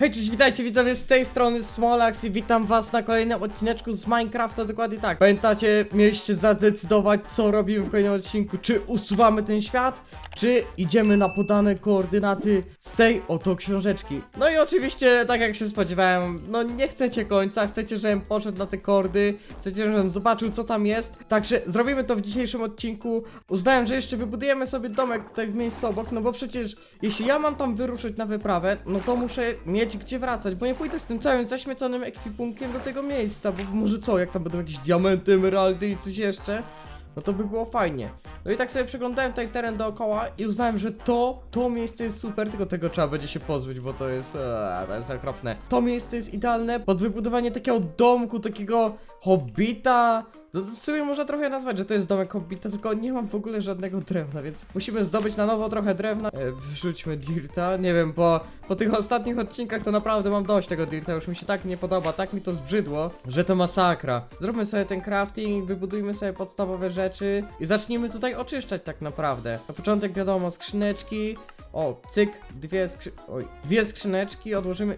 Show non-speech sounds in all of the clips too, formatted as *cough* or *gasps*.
Hej, cześć, witajcie widzowie z tej strony Smolax i witam was na kolejnym odcineczku z Minecrafta, dokładnie tak. Pamiętacie, mieliście zadecydować co robimy w kolejnym odcinku, czy usuwamy ten świat, czy idziemy na podane koordynaty z tej oto książeczki. No i oczywiście, tak jak się spodziewałem, no nie chcecie końca, chcecie, żebym poszedł na te kordy, chcecie, żebym zobaczył co tam jest, także zrobimy to w dzisiejszym odcinku. Uznałem, że jeszcze wybudujemy sobie domek tutaj w miejscu obok, no bo przecież jeśli ja mam tam wyruszyć na wyprawę, no to muszę mieć gdzie wracać, bo nie pójdę z tym całym zaśmieconym ekwipunkiem do tego miejsca, bo może co, jak tam będą jakieś diamenty, emeraldy i coś jeszcze, no to by było fajnie. No i tak sobie przeglądałem tutaj teren dookoła i uznałem, że to, to miejsce jest super, tylko tego trzeba będzie się pozbyć, bo to jest, eee, to jest okropne. To miejsce jest idealne pod wybudowanie takiego domku, takiego hobbita, no w sumie można trochę nazwać, że to jest domek hobbita, tylko nie mam w ogóle żadnego drewna, więc musimy zdobyć na nowo trochę drewna. E, wrzućmy dirta, nie wiem, po, po tych ostatnich odcinkach to naprawdę mam dość tego dirta, już mi się tak nie podoba, tak mi to zbrzydło, że to masakra. Zróbmy sobie ten crafting, wybudujmy sobie podstawowe rzeczy i zacznijmy tutaj oczyszczać tak naprawdę. Na początek wiadomo, skrzyneczki, o, cyk, dwie skrzy... Oj, dwie skrzyneczki odłożymy...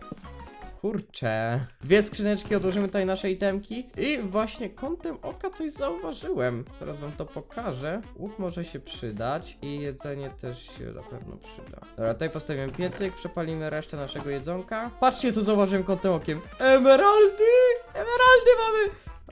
Kurczę. Dwie skrzyneczki odłożymy tutaj nasze itemki. I właśnie kątem oka coś zauważyłem. Teraz wam to pokażę. Łuk może się przydać i jedzenie też się na pewno przyda. Dobra, tutaj postawimy piecyk, przepalimy resztę naszego jedzonka. Patrzcie co zauważyłem kątem okiem. Emeraldy! Emeraldy mamy!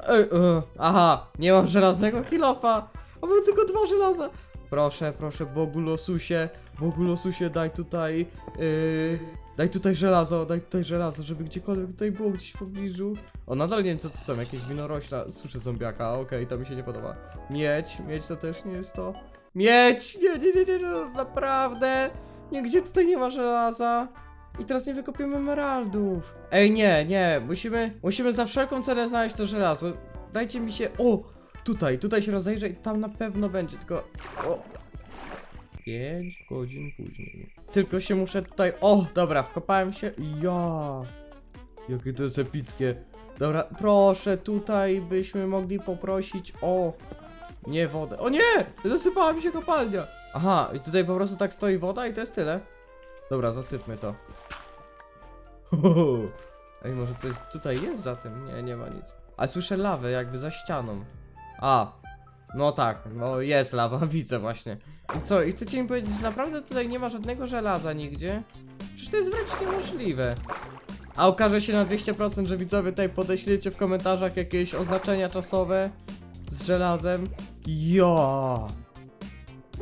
Ej, e, aha, nie mam żelaznego kilofa. A mam tylko dwa żelaza. Proszę, proszę, Bogu losusie, Bogu losusie, daj tutaj, yy, daj tutaj żelazo, daj tutaj żelazo, żeby gdziekolwiek tutaj było, gdzieś w pobliżu. O, nadal nie wiem co to są, jakieś winorośla, suszę zombiaka, okej, to mi się nie podoba. Miedź, miedź to też nie jest to. Miedź, nie, nie, nie, nie, no, naprawdę, nigdzie tutaj nie ma żelaza. I teraz nie wykopiemy emeraldów. Ej, nie, nie, musimy, musimy za wszelką cenę znaleźć to żelazo. Dajcie mi się, o, tutaj, tutaj się rozejrzę i tam na pewno będzie, tylko, o, 5 godzin później. Tylko się muszę tutaj. O, dobra, wkopałem się. Ja. Jakie to jest epickie. Dobra, proszę, tutaj byśmy mogli poprosić o. Nie wodę. O nie! Zasypała mi się kopalnia. Aha, i tutaj po prostu tak stoi woda i to jest tyle. Dobra, zasypmy to. Ho. Ej, może coś tutaj jest za tym? Nie, nie ma nic. Ale słyszę lawę jakby za ścianą. A, no tak, no jest lawa, *laughs* widzę właśnie. I co, i chcecie mi powiedzieć, że naprawdę tutaj nie ma żadnego żelaza nigdzie? Przecież to jest wręcz niemożliwe. A okaże się na 200%, że widzowie tutaj podeśliecie w komentarzach jakieś oznaczenia czasowe z żelazem. Ja.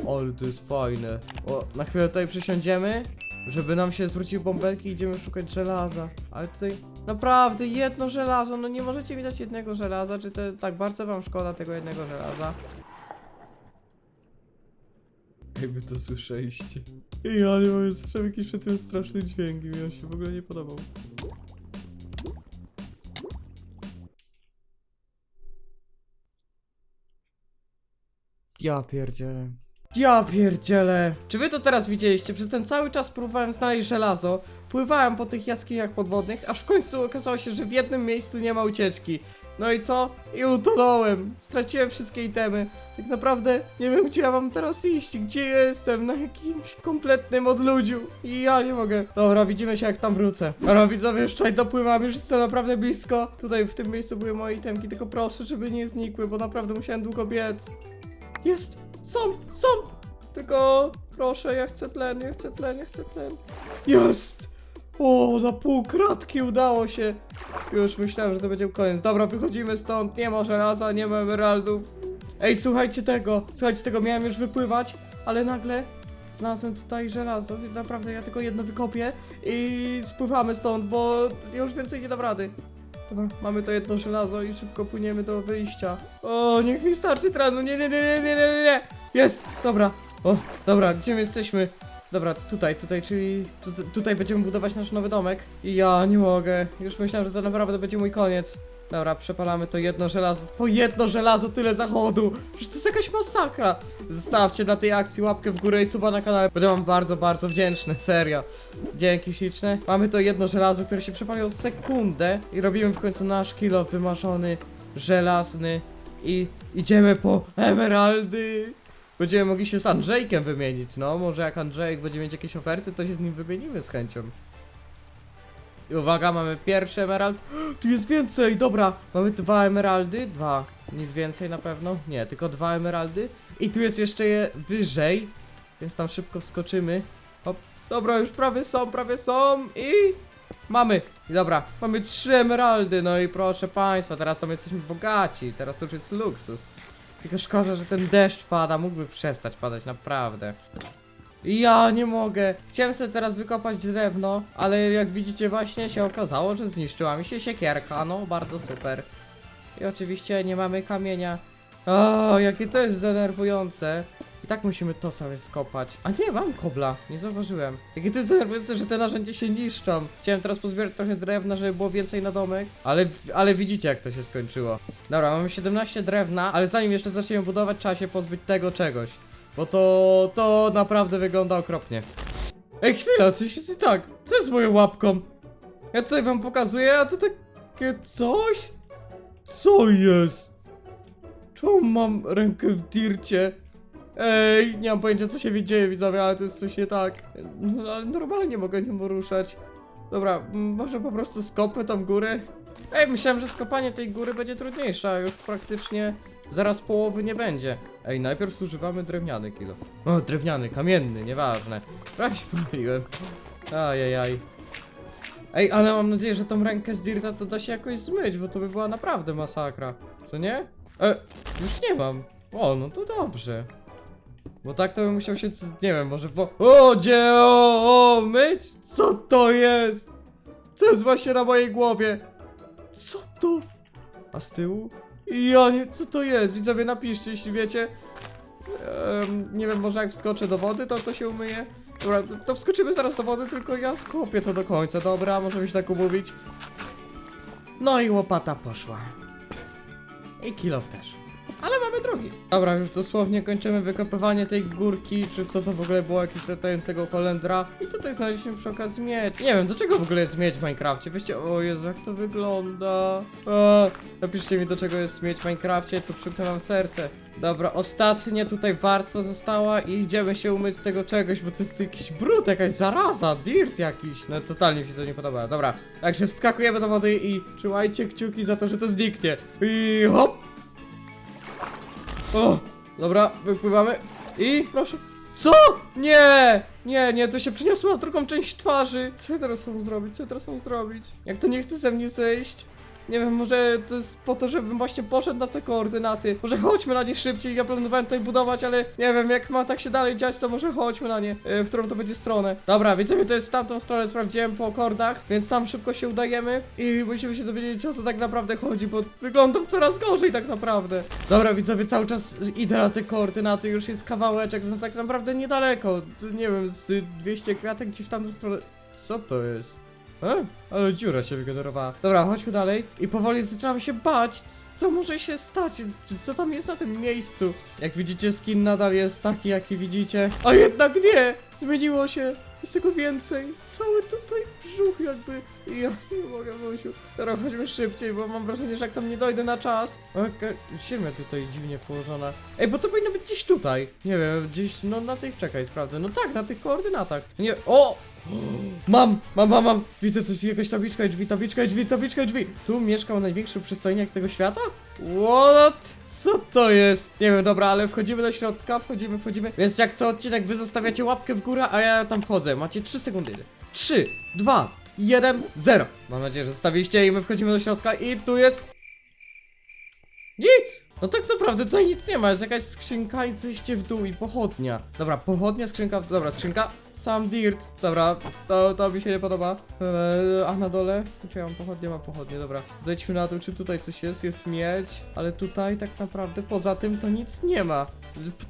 Ale to jest fajne. O, na chwilę tutaj przysiądziemy, żeby nam się zwrócił bąbelki i idziemy szukać żelaza. Ale tutaj naprawdę jedno żelazo, no nie możecie mi dać jednego żelaza, czy to tak bardzo wam szkoda tego jednego żelaza? Jakby to słyszeliście. Ja nie mam, słyszałem jakiś przed tym straszny dźwięk i mi on się w ogóle nie podobał. Ja pierdzielę. Ja pierdzielę. Czy wy to teraz widzieliście? Przez ten cały czas próbowałem znaleźć żelazo. Pływałem po tych jaskiniach podwodnych, aż w końcu okazało się, że w jednym miejscu nie ma ucieczki. No i co? I utonąłem. Straciłem wszystkie itemy. Tak naprawdę nie wiem, gdzie ja mam teraz iść. Gdzie jestem? Na jakimś kompletnym odludziu. I ja nie mogę. Dobra, widzimy się jak tam wrócę. Dobra, widzowie, już tutaj dopływam. Już jestem naprawdę blisko. Tutaj w tym miejscu były moje itemki, tylko proszę, żeby nie znikły, bo naprawdę musiałem długo biec. Jest! Są! Są! Tylko proszę, ja chcę tlen, ja chcę tlen, ja chcę tlen. Jest! O, na pół kratki udało się. Już myślałem, że to będzie koniec. Dobra, wychodzimy stąd. Nie ma żelaza, nie ma emeraldów. Ej, słuchajcie tego, słuchajcie tego, miałem już wypływać, ale nagle znalazłem tutaj żelazo. Naprawdę, ja tylko jedno wykopię i spływamy stąd, bo już więcej nie dam rady. Dobra, mamy to jedno żelazo i szybko płyniemy do wyjścia. O, niech mi starczy trenu. Nie, nie, nie, nie, nie, nie, nie. Jest, dobra. O, dobra, gdzie my jesteśmy? Dobra, tutaj, tutaj, czyli tu, tutaj będziemy budować nasz nowy domek. I ja nie mogę. Już myślałem, że to naprawdę będzie mój koniec. Dobra, przepalamy to jedno żelazo. Po jedno żelazo tyle zachodu. Przecież to jest jakaś masakra. Zostawcie na tej akcji łapkę w górę i suba na kanale. Będę wam bardzo, bardzo wdzięczny, serio. Dzięki śliczne. Mamy to jedno żelazo, które się przepaliło sekundę. I robimy w końcu nasz kilo wymarzony, żelazny. I idziemy po emeraldy. Będziemy mogli się z Andrzejkiem wymienić, no. Może jak Andrzejek będzie mieć jakieś oferty, to się z nim wymienimy z chęcią. I uwaga, mamy pierwszy emerald. *gasps* Tu jest więcej, dobra. Mamy dwa emeraldy, dwa. Nic więcej na pewno? Nie, tylko dwa emeraldy. I tu jest jeszcze je wyżej, więc tam szybko wskoczymy. Hop. Dobra, już prawie są, prawie są i mamy. Dobra, mamy trzy emeraldy, no i proszę państwa, teraz tam jesteśmy bogaci, teraz to już jest luksus. Tylko szkoda, że ten deszcz pada, mógłby przestać padać, naprawdę. Ja nie mogę. Chciałem sobie teraz wykopać drewno, ale jak widzicie właśnie się okazało, że zniszczyła mi się siekierka, no bardzo super. I oczywiście nie mamy kamienia. O, jakie to jest denerwujące. I tak musimy to sobie skopać. A nie, mam kobla, nie zauważyłem. Jakie to jest denerwujące, że te narzędzia się niszczą. Chciałem teraz pozbierać trochę drewna, żeby było więcej na domek, ale, ale widzicie jak to się skończyło. Dobra, mamy 17 drewna, ale zanim jeszcze zaczniemy budować, trzeba się pozbyć tego czegoś. Bo to, to naprawdę wygląda okropnie. Ej, chwila, coś jest i tak. Co jest z moją łapką? Ja tutaj wam pokazuję, a to takie coś? Co jest? Czemu mam rękę w dircie? Ej, nie mam pojęcia co się dzieje widzowie, ale to jest coś nie tak. No, ale normalnie mogę nie ruszać. Dobra, może po prostu skopmy tam górę? Ej, myślałem, że skopanie tej góry będzie trudniejsze, a już praktycznie zaraz połowy nie będzie. Ej, najpierw zużywamy drewniany kilof. O, drewniany, kamienny, nieważne. Prawie się *laughs* pomyliłem. Ajajaj. Ej, ale mam nadzieję, że tą rękę z Dirta to da się jakoś zmyć, bo to by była naprawdę masakra. Co nie? E, już nie mam. O, no to dobrze. Bo tak to bym musiał się, nie wiem, może wo... O, gdzie, o, o, myć? Co to jest? Co jest właśnie na mojej głowie? Co to? A z tyłu? Ja nie, co to jest? Widzowie, napiszcie, jeśli wiecie. Nie wiem, może jak wskoczę do wody, to to się umyje. Dobra, to, to wskoczymy zaraz do wody, tylko ja skopię to do końca, dobra? Możemy się tak umówić. No i łopata poszła. I kilof też. Ale mamy drugi. Dobra, już dosłownie kończymy wykopywanie tej górki, czy co to w ogóle było, jakiegoś latającego Holendra. I tutaj znaleźliśmy przy okazji miedź. Nie wiem, do czego w ogóle jest miedź w Minecrafcie. Weźcie, o Jezu, jak to wygląda. A, napiszcie mi, do czego jest miedź w Minecrafcie, to przyknę wam serce. Dobra, ostatnia tutaj warstwa została i idziemy się umyć z tego czegoś, bo to jest jakiś brud, jakaś zaraza, dirt jakiś. No totalnie mi się to nie podoba. Dobra, także wskakujemy do wody i trzymajcie kciuki za to, że to zniknie. I hop! O! Dobra, wypływamy i proszę. Co? Nie! Nie, nie, to się przeniosło na drugą część twarzy. Co ja teraz mam zrobić? Co ja teraz mam zrobić? Jak to nie chce ze mnie zejść? Nie wiem, może to jest po to, żebym właśnie poszedł na te koordynaty. Może chodźmy na nie szybciej. Ja planowałem tutaj budować, ale nie wiem, jak ma tak się dalej dziać, to może chodźmy na nie. e, W którą to będzie stronę. Dobra, widzimy, to jest w tamtą stronę, sprawdziłem po kordach, więc tam szybko się udajemy i musimy się dowiedzieć, o co tak naprawdę chodzi, bo wyglądam coraz gorzej tak naprawdę. Dobra, widzowie, cały czas idę na te koordynaty, już jest kawałeczek, no tak naprawdę niedaleko. Nie wiem, z 200 kratek gdzieś w tamtą stronę. Co to jest? E? Ale dziura się wygenerowała. Dobra, chodźmy dalej. I powoli zaczynam się bać, co może się stać, co tam jest na tym miejscu. Jak widzicie, skin nadal jest taki, jaki widzicie. A jednak nie! Zmieniło się. Jest tego więcej. Cały tutaj brzuch jakby. Ja nie mogę, Wosiu. Dobra, chodźmy szybciej, bo mam wrażenie, że jak tam nie dojdę na czas. Jaka ziemia tutaj dziwnie położona. Ej, bo to powinno być gdzieś tutaj. Nie wiem, gdzieś, no na tych, czekaj, sprawdzę. No tak, na tych koordynatach. Nie, o! Mam, mam, mam, mam. Widzę coś, jakaś tabliczka drzwi, tabliczka drzwi, tabliczka drzwi. Tu mieszkał największy przystojniak tego świata? What? Co to jest? Nie wiem, dobra, ale wchodzimy do środka, wchodzimy, wchodzimy. Więc jak co odcinek, wy zostawiacie łapkę w górę, a ja tam wchodzę. Macie 3 sekundy. 3, 2, 1, 0. Mam nadzieję, że zostawiliście i my wchodzimy do środka i tu jest... Nic! No tak naprawdę tutaj nic nie ma, jest jakaś skrzynka i coś w dół i pochodnia. Dobra, pochodnia, skrzynka, dobra, skrzynka, sam dirt. Dobra, to, to mi się nie podoba. Eee, a na dole? Czy ja mam pochodnie? Mam pochodnie, dobra. Zejdźmy na dół, czy tutaj coś jest? Jest miedź, ale tutaj tak naprawdę poza tym to nic nie ma.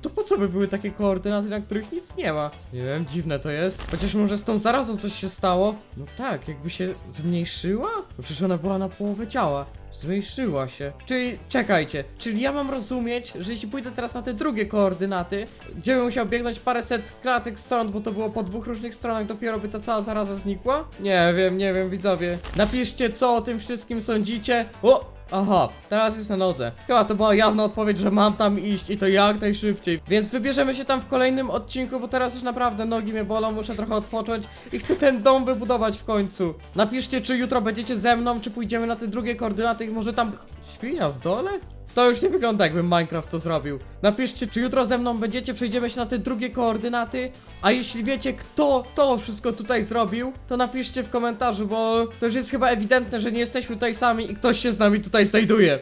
To po co by były takie koordynaty, na których nic nie ma? Nie wiem, dziwne to jest. Chociaż może z tą zarazą coś się stało? No tak, jakby się zmniejszyła? No przecież ona była na połowę ciała. Zmniejszyła się. Czyli, czekajcie, czyli ja mam rozumieć, że jeśli pójdę teraz na te drugie koordynaty, gdzie bym musiał biegnąć paręset klatek stąd, bo to było po dwóch różnych stronach, dopiero by ta cała zaraza znikła? Nie wiem, nie wiem, widzowie. Napiszcie, co o tym wszystkim sądzicie. O! Aha, teraz jest na nodze. Chyba to była jawna odpowiedź, że mam tam iść i to jak najszybciej. Więc wybierzemy się tam w kolejnym odcinku, bo teraz już naprawdę nogi mnie bolą, muszę trochę odpocząć i chcę ten dom wybudować w końcu. Napiszcie, czy jutro będziecie ze mną, czy pójdziemy na te drugie koordynaty, może tam... Świnia w dole? To już nie wygląda jakby Minecraft to zrobił. Napiszcie, czy jutro ze mną będziecie, przejdziemy się na te drugie koordynaty, a jeśli wiecie, kto to wszystko tutaj zrobił, to napiszcie w komentarzu, bo to już jest chyba ewidentne, że nie jesteśmy tutaj sami i ktoś się z nami tutaj znajduje.